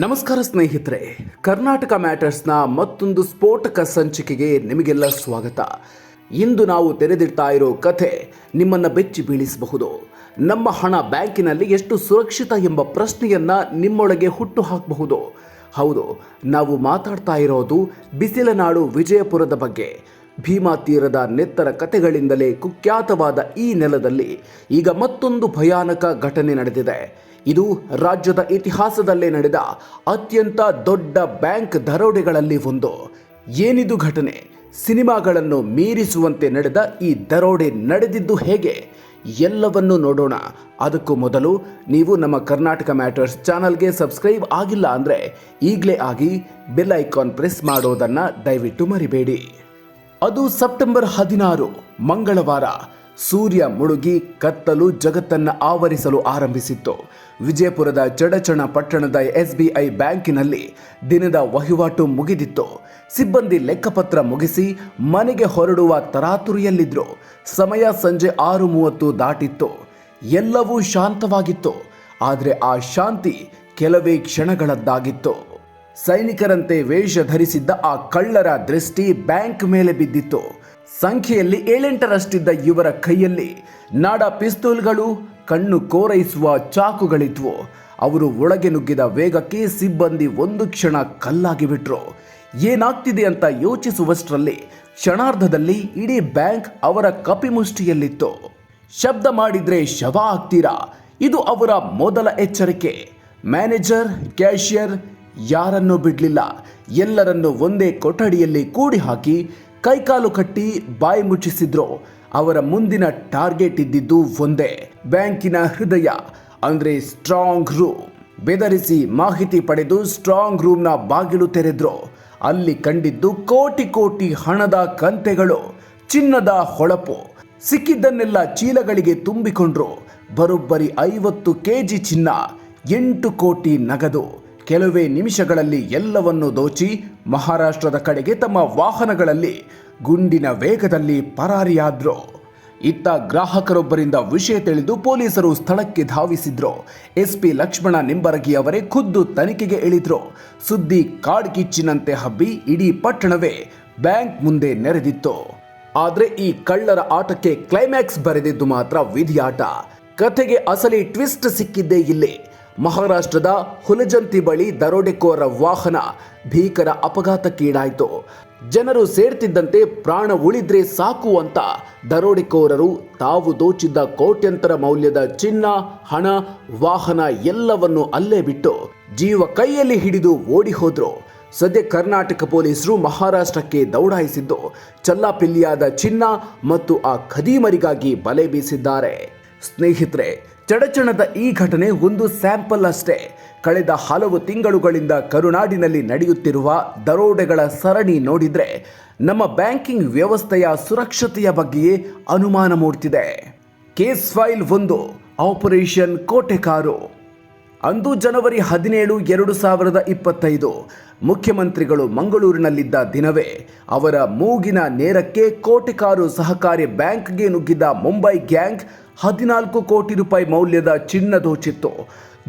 ನಮಸ್ಕಾರ ಸ್ನೇಹಿತರೆ, ಕರ್ನಾಟಕ ಮ್ಯಾಟರ್ಸ್ನ ಮತ್ತೊಂದು ಸ್ಫೋಟಕ ಸಂಚಿಕೆಗೆ ನಿಮಗೆಲ್ಲ ಸ್ವಾಗತ. ಇಂದು ನಾವು ತೆರೆದಿಡ್ತಾ ಇರೋ ಕಥೆ ನಿಮ್ಮನ್ನು ಬೆಚ್ಚಿ ಬೀಳಿಸಬಹುದು. ನಮ್ಮ ಹಣ ಬ್ಯಾಂಕಿನಲ್ಲಿ ಎಷ್ಟು ಸುರಕ್ಷಿತ ಎಂಬ ಪ್ರಶ್ನೆಯನ್ನ ನಿಮ್ಮೊಳಗೆ ಹುಟ್ಟು ಹಾಕಬಹುದು ಹೌದು, ನಾವು ಮಾತಾಡ್ತಾ ಇರೋದು ಬಿಸಿಲನಾಡು ವಿಜಯಪುರದ ಬಗ್ಗೆ. ಭೀಮಾ ತೀರದ ನೆತ್ತರ ಕಥೆಗಳಿಂದಲೇ ಕುಖ್ಯಾತವಾದ ಈ ನೆಲದಲ್ಲಿ ಈಗ ಮತ್ತೊಂದು ಭಯಾನಕ ಘಟನೆ ನಡೆದಿದೆ. ಇದು ರಾಜ್ಯದ ಇತಿಹಾಸದಲ್ಲೇ ನಡೆದ ಅತ್ಯಂತ ದೊಡ್ಡ ಬ್ಯಾಂಕ್ ದರೋಡೆಗಳಲ್ಲಿ ಒಂದು. ಏನಿದು ಘಟನೆ? ಸಿನಿಮಾಗಳನ್ನು ಮೀರಿಸುವಂತೆ ನಡೆದ ಈ ದರೋಡೆ ನಡೆದಿದ್ದು ಹೇಗೆ? ಎಲ್ಲವನ್ನೂ ನೋಡೋಣ. ಅದಕ್ಕೂ ಮೊದಲು ನೀವು ನಮ್ಮ ಕರ್ನಾಟಕ ಮ್ಯಾಟರ್ಸ್ ಚಾನಲ್ಗೆ ಸಬ್ಸ್ಕ್ರೈಬ್ ಆಗಿಲ್ಲ ಅಂದರೆ ಈಗಲೇ ಆಗಿ ಬೆಲ್ ಐಕಾನ್ ಪ್ರೆಸ್ ಮಾಡೋದನ್ನು ದಯವಿಟ್ಟು ಮರಿಬೇಡಿ. ಅದು ಸೆಪ್ಟೆಂಬರ್ ಹದಿನಾರು, ಮಂಗಳವಾರ. ಸೂರ್ಯ ಮುಳುಗಿ ಕತ್ತಲು ಜಗತ್ತನ್ನ ಆವರಿಸಲು ಆರಂಭಿಸಿತ್ತು. ವಿಜಯಪುರದ ಚಡಚಣ ಪಟ್ಟಣದ ಎಸ್ಬಿಐ ಬ್ಯಾಂಕಿನಲ್ಲಿ ದಿನದ ವಹಿವಾಟು ಮುಗಿದಿತ್ತು. ಸಿಬ್ಬಂದಿ ಲೆಕ್ಕಪತ್ರ ಮುಗಿಸಿ ಮನೆಗೆ ಹೊರಡುವ ತರಾತುರಿಯಲ್ಲಿದ್ದರು ಸಮಯ ಸಂಜೆ ಆರು ಮೂವತ್ತು ದಾಟಿತ್ತು. ಎಲ್ಲವೂ ಶಾಂತವಾಗಿತ್ತು. ಆದರೆ ಆ ಶಾಂತಿ ಕೆಲವೇ ಕ್ಷಣಗಳದ್ದಾಗಿತ್ತು. ಸೈನಿಕರಂತೆ ವೇಷ ಧರಿಸಿದ್ದ ಆ ಕಳ್ಳರ ದೃಷ್ಟಿ ಬ್ಯಾಂಕ್ ಮೇಲೆ ಬಿದ್ದಿತ್ತು. ಸಂಖ್ಯೆಯಲ್ಲಿ ಏಳೆಂಟರಷ್ಟಿದ್ದ ಇವರ ಕೈಯಲ್ಲಿ ನಾಡ ಪಿಸ್ತೂಲ್ಗಳು, ಕಣ್ಣು ಕೋರೈಸುವ ಚಾಕುಗಳಿದ್ವು. ಅವರು ಒಳಗೆ ನುಗ್ಗಿದ ವೇಗಕ್ಕೆ ಸಿಬ್ಬಂದಿ ಒಂದು ಕ್ಷಣ ಕಲ್ಲಾಗಿ ಬಿಟ್ರು. ಏನಾಗ್ತಿದೆ ಅಂತ ಯೋಚಿಸುವಷ್ಟರಲ್ಲಿ ಕ್ಷಣಾರ್ಧದಲ್ಲಿ ಇಡೀ ಬ್ಯಾಂಕ್ ಅವರ ಕಪಿಮುಷ್ಟಿಯಲ್ಲಿತ್ತು. ಶಬ್ದ ಮಾಡಿದ್ರೆ ಶವ ಆಗ್ತೀರಾ ಇದು ಅವರ ಮೊದಲ ಎಚ್ಚರಿಕೆ. ಮ್ಯಾನೇಜರ್, ಕ್ಯಾಶಿಯರ್ ಯಾರನ್ನೂ ಬಿಡಲಿಲ್ಲ. ಎಲ್ಲರನ್ನು ಒಂದೇ ಕೊಠಡಿಯಲ್ಲಿ ಕೂಡಿ ಹಾಕಿ ಕೈಕಾಲು ಕಟ್ಟಿ ಬಾಯಿ ಮುಚ್ಚಿಸಿದ್ರು. ಅವರ ಮುಂದಿನ ಟಾರ್ಗೆಟ್ ಇದ್ದಿದ್ದು ಒಂದೇ, ಬ್ಯಾಂಕಿನ ಹೃದಯ, ಅಂದ್ರೆ ಸ್ಟ್ರಾಂಗ್ ರೂಮ್. ಬೆದರಿಸಿ ಮಾಹಿತಿ ಪಡೆದು ಸ್ಟ್ರಾಂಗ್ ರೂಮ್ನ ಬಾಗಿಲು ತೆರೆದ್ರು. ಅಲ್ಲಿ ಕಂಡಿದ್ದು ಕೋಟಿ ಕೋಟಿ ಹಣದ ಕಂತೆಗಳು, ಚಿನ್ನದ ಹೊಳಪು. ಸಿಕ್ಕಿದ್ದನ್ನೆಲ್ಲ ಚೀಲಗಳಿಗೆ ತುಂಬಿಕೊಂಡ್ರು. ಬರೋಬ್ಬರಿ ಐವತ್ತು ಕೆಜಿ ಚಿನ್ನ, ಎಂಟು ಕೋಟಿ ನಗದು. ಕೆಲವೇ ನಿಮಿಷಗಳಲ್ಲಿ ಎಲ್ಲವನ್ನು ದೋಚಿ ಮಹಾರಾಷ್ಟ್ರದ ಕಡೆಗೆ ತಮ್ಮ ವಾಹನಗಳಲ್ಲಿ ಗುಂಡಿನ ವೇಗದಲ್ಲಿ ಪರಾರಿಯಾದ್ರು. ಇತ್ತ ಗ್ರಾಹಕರೊಬ್ಬರಿಂದ ವಿಷಯ ತಿಳಿದು ಪೊಲೀಸರು ಸ್ಥಳಕ್ಕೆ ಧಾವಿಸಿದ್ರು. ಎಸ್ಪಿ ಲಕ್ಷ್ಮಣ ನಿಂಬರಗಿ ಅವರೇ ಖುದ್ದು ತನಿಖೆಗೆ ಇಳಿದ್ರು. ಸುದ್ದಿ ಕಾಡ್ಗಿಚ್ಚಿನಂತೆ ಹಬ್ಬಿ ಇಡೀ ಪಟ್ಟಣವೇ ಬ್ಯಾಂಕ್ ಮುಂದೆ ನೆರೆದಿತ್ತು. ಆದರೆ ಈ ಕಳ್ಳರ ಆಟಕ್ಕೆ ಕ್ಲೈಮ್ಯಾಕ್ಸ್ ಬರೆದಿದ್ದು ಮಾತ್ರ ವಿಧಿಯಾಟ. ಕಥೆಗೆ ಅಸಲಿ ಟ್ವಿಸ್ಟ್ ಸಿಕ್ಕಿದ್ದೇ ಇಲ್ಲಿ. ಮಹಾರಾಷ್ಟ್ರದ ಹುಲಜಂತಿ ಬಳಿ ದರೋಡೆಕೋರ ವಾಹನ ಭೀಕರ ಅಪಘಾತಕ್ಕೀಡಾಯಿತು. ಜನರು ಸೇರ್ತಿದ್ದಂತೆ ಪ್ರಾಣ ಉಳಿದ್ರೆ ಸಾಕು ಅಂತ ದರೋಡೆಕೋರರು ತಾವು ದೋಚಿದ್ದ ಕೋಟ್ಯಂತರ ಮೌಲ್ಯದ ಚಿನ್ನ, ಹಣ, ವಾಹನ ಎಲ್ಲವನ್ನು ಅಲ್ಲೇ ಬಿಟ್ಟು ಜೀವ ಕೈಯಲ್ಲಿ ಹಿಡಿದು ಓಡಿ ಹೋದ್ರು. ಸದ್ಯ ಕರ್ನಾಟಕ ಪೊಲೀಸರು ಮಹಾರಾಷ್ಟ್ರಕ್ಕೆ ದೌಡಾಯಿಸಿದ್ದು, ಚಲ್ಲಾಪಿಲ್ಲಿಯಾದ ಚಿನ್ನ ಮತ್ತು ಆ ಖದೀಮರಿಗಾಗಿ ಬಲೆ ಬೀಸಿದ್ದಾರೆ. ಸ್ನೇಹಿತರೆ, ಚಡಚಣದ ಈ ಘಟನೆ ಒಂದು ಸ್ಯಾಂಪಲ್ ಅಷ್ಟೇ. ಕಳೆದ ಹಲವು ತಿಂಗಳುಗಳಿಂದ ಕರುನಾಡಿನಲ್ಲಿ ನಡೆಯುತ್ತಿರುವ ದರೋಡೆಗಳ ಸರಣಿ ನೋಡಿದ್ರೆ, ನಮ್ಮ ಬ್ಯಾಂಕಿಂಗ್ ವ್ಯವಸ್ಥೆಯ ಸುರಕ್ಷತೆಯ ಬಗ್ಗೆಯೇ ಅನುಮಾನ ಮೂಡ್ತಿದೆ. ಕೇಸ್ ಫೈಲ್ ಒಂದು, ಆಪರೇಷನ್ ಕೋಟೆಕಾರು ಅಂದು ಜನವರಿ ಹದಿನೇಳು, ಎರಡು ಸಾವಿರದ ಇಪ್ಪತ್ತೈದು, ಮುಖ್ಯಮಂತ್ರಿಗಳು ಮಂಗಳೂರಿನಲ್ಲಿದ್ದ ದಿನವೇ, ಅವರ ಮೂಗಿನ ನೇರಕ್ಕೆ ಕೋಟೆಕಾರು ಸಹಕಾರಿ ಬ್ಯಾಂಕ್ಗೆ ನುಗ್ಗಿದ್ದ ಮುಂಬೈ ಗ್ಯಾಂಗ್ ಹದಿನಾಲ್ಕು ಕೋಟಿ ರೂಪಾಯಿ ಮೌಲ್ಯದ ಚಿನ್ನ ದೋಚಿತ್ತು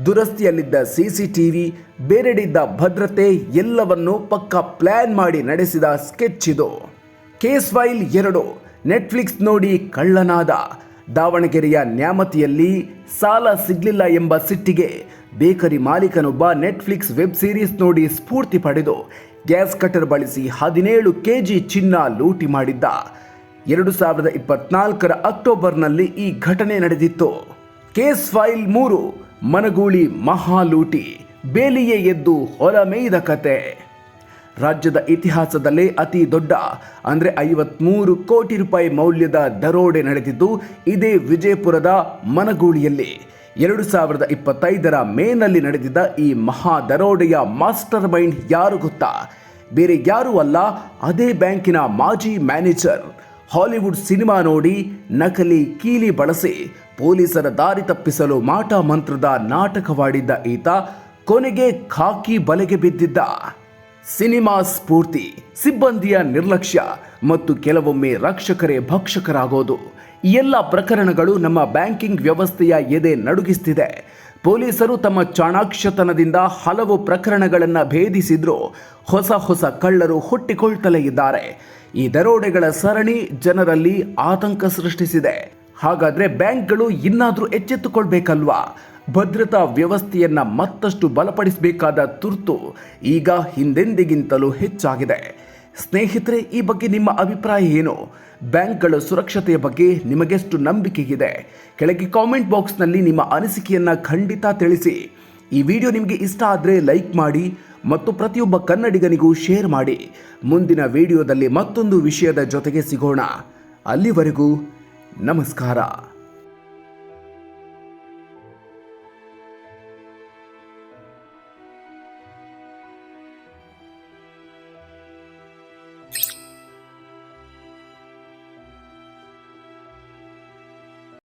ದುರಸ್ತಿಯಲ್ಲಿದ್ದ ಸಿಸಿಟಿವಿ ಬೇರೆಡಿದ್ದ ಭದ್ರತೆ ಎಲ್ಲವನ್ನು ಪಕ್ಕ ಪ್ಲಾನ್ ಮಾಡಿ ನಡೆಸಿದ ಸ್ಕೆಚ್ ಇದು. ಕೇಸ್ ಫೈಲ್ ಎರಡು, ನೆಟ್ಫ್ಲಿಕ್ಸ್ ನೋಡಿ ಕಳ್ಳನಾದ. ದಾವಣಗೆರೆಯ ನ್ಯಾಮತಿಯಲ್ಲಿ ಸಾಲ ಸಿಗಲಿಲ್ಲ ಎಂಬ ಸಿಟ್ಟಿಗೆ ಬೇಕರಿ ಮಾಲೀಕನೊಬ್ಬ ನೆಟ್ಫ್ಲಿಕ್ಸ್ ವೆಬ್ ಸೀರೀಸ್ ನೋಡಿ ಸ್ಫೂರ್ತಿ ಪಡೆದು ಗ್ಯಾಸ್ ಕಟರ್ ಬಳಸಿ ಹದಿನೇಳು ಕೆಜಿ ಚಿನ್ನ ಲೂಟಿ ಮಾಡಿದ್ದ. ಎರಡು ಸಾವಿರದ ಇಪ್ಪತ್ನಾಲ್ಕರ ಅಕ್ಟೋಬರ್ನಲ್ಲಿ ಈ ಘಟನೆ ನಡೆದಿತ್ತು. ಕೇಸ್ ಫೈಲ್ ಮೂರು, ಮನಗೂಳಿ ಮಹಾಲೂಟಿ, ಬೇಲಿಯೇ ಎದ್ದು ಹೊಲ ಮೇಯ್ದ ಕತೆ. ರಾಜ್ಯದ ಇತಿಹಾಸದಲ್ಲೇ ಅತಿ ದೊಡ್ಡ, ಅಂದರೆ ಐವತ್ಮೂರು ಕೋಟಿ ರೂಪಾಯಿ ಮೌಲ್ಯದ ದರೋಡೆ ನಡೆದಿದ್ದು, ಇದೇ ವಿಜಯಪುರದ ಮನಗೂಳಿಯಲ್ಲಿ. ಎರಡು ಸಾವಿರದ ಇಪ್ಪತ್ತೈದರ ಮೇನಲ್ಲಿ ನಡೆದಿದ್ದ ಈ ಮಹಾ ದರೋಡೆಯ ಮಾಸ್ಟರ್ ಮೈಂಡ್ ಯಾರು ಗೊತ್ತಾ? ಬೇರೆ ಯಾರೂ ಅಲ್ಲ, ಅದೇ ಬ್ಯಾಂಕಿನ ಮಾಜಿ ಮ್ಯಾನೇಜರ್ ಹಾಲಿವುಡ್ ಸಿನಿಮಾ ನೋಡಿ ನಕಲಿ ಕೀಲಿ ಬಳಸಿ ಪೊಲೀಸರ ದಾರಿ ತಪ್ಪಿಸಲು ಮಾಟ ಮಂತ್ರದ ನಾಟಕವಾಡಿದ್ದ ಈತ ಕೊನೆಗೆ ಖಾಕಿ ಬಲೆಗೆ ಬಿದ್ದಿದ್ದ. ಸಿನಿಮಾ ಸ್ಫೂರ್ತಿ, ಸಿಬ್ಬಂದಿಯ ನಿರ್ಲಕ್ಷ್ಯ ಮತ್ತು ಕೆಲವೊಮ್ಮೆ ರಕ್ಷಕರೇ ಭಕ್ಷಕರಾಗೋದು. ಎಲ್ಲ ಪ್ರಕರಣಗಳು ನಮ್ಮ ಬ್ಯಾಂಕಿಂಗ್ ವ್ಯವಸ್ಥೆಯ ಎದೆ ನಡುಗಿಸ್ತಿದೆ. ಪೊಲೀಸರು ತಮ್ಮ ಚಾಣಾಕ್ಷತನದಿಂದ ಹಲವು ಪ್ರಕರಣಗಳನ್ನು ಭೇದಿಸಿದ್ರು. ಹೊಸ ಹೊಸ ಕಳ್ಳರು ಹುಟ್ಟಿಕೊಳ್ತಲೇ ಇದ್ದಾರೆ. ಈ ದರೋಡೆಗಳ ಸರಣಿ ಜನರಲ್ಲಿ ಆತಂಕ ಸೃಷ್ಟಿಸಿದೆ. ಹಾಗಾದ್ರೆ ಬ್ಯಾಂಕ್ಗಳು ಇನ್ನಾದರೂ ಎಚ್ಚೆತ್ತುಕೊಳ್ಬೇಕಲ್ವಾ? ಭದ್ರತಾ ವ್ಯವಸ್ಥೆಯನ್ನ ಮತ್ತಷ್ಟು ಬಲಪಡಿಸಬೇಕಾದ ತುರ್ತು ಈಗ ಹಿಂದೆಂದಿಗಿಂತಲೂ ಹೆಚ್ಚಾಗಿದೆ. ಸ್ನೇಹಿತರೆ, ಈ ಬಗ್ಗೆ ನಿಮ್ಮ ಅಭಿಪ್ರಾಯ ಏನು? ಬ್ಯಾಂಕ್ಗಳ ಸುರಕ್ಷತೆಯ ಬಗ್ಗೆ ನಿಮಗೆಷ್ಟು ನಂಬಿಕೆ ಇದೆ ಕೆಳಗೆ ಕಾಮೆಂಟ್ ಬಾಕ್ಸ್ನಲ್ಲಿ ನಿಮ್ಮ ಅನಿಸಿಕೆಯನ್ನು ಖಂಡಿತ ತಿಳಿಸಿ. ಈ ವಿಡಿಯೋ ನಿಮಗೆ ಇಷ್ಟ ಆದರೆ ಲೈಕ್ ಮಾಡಿ ಮತ್ತು ಪ್ರತಿಯೊಬ್ಬ ಕನ್ನಡಿಗನಿಗೂ ಶೇರ್ ಮಾಡಿ. ಮುಂದಿನ ವಿಡಿಯೋದಲ್ಲಿ ಮತ್ತೊಂದು ವಿಷಯದ ಜೊತೆಗೆ ಸಿಗೋಣ. ಅಲ್ಲಿವರೆಗೂ ನಮಸ್ಕಾರ.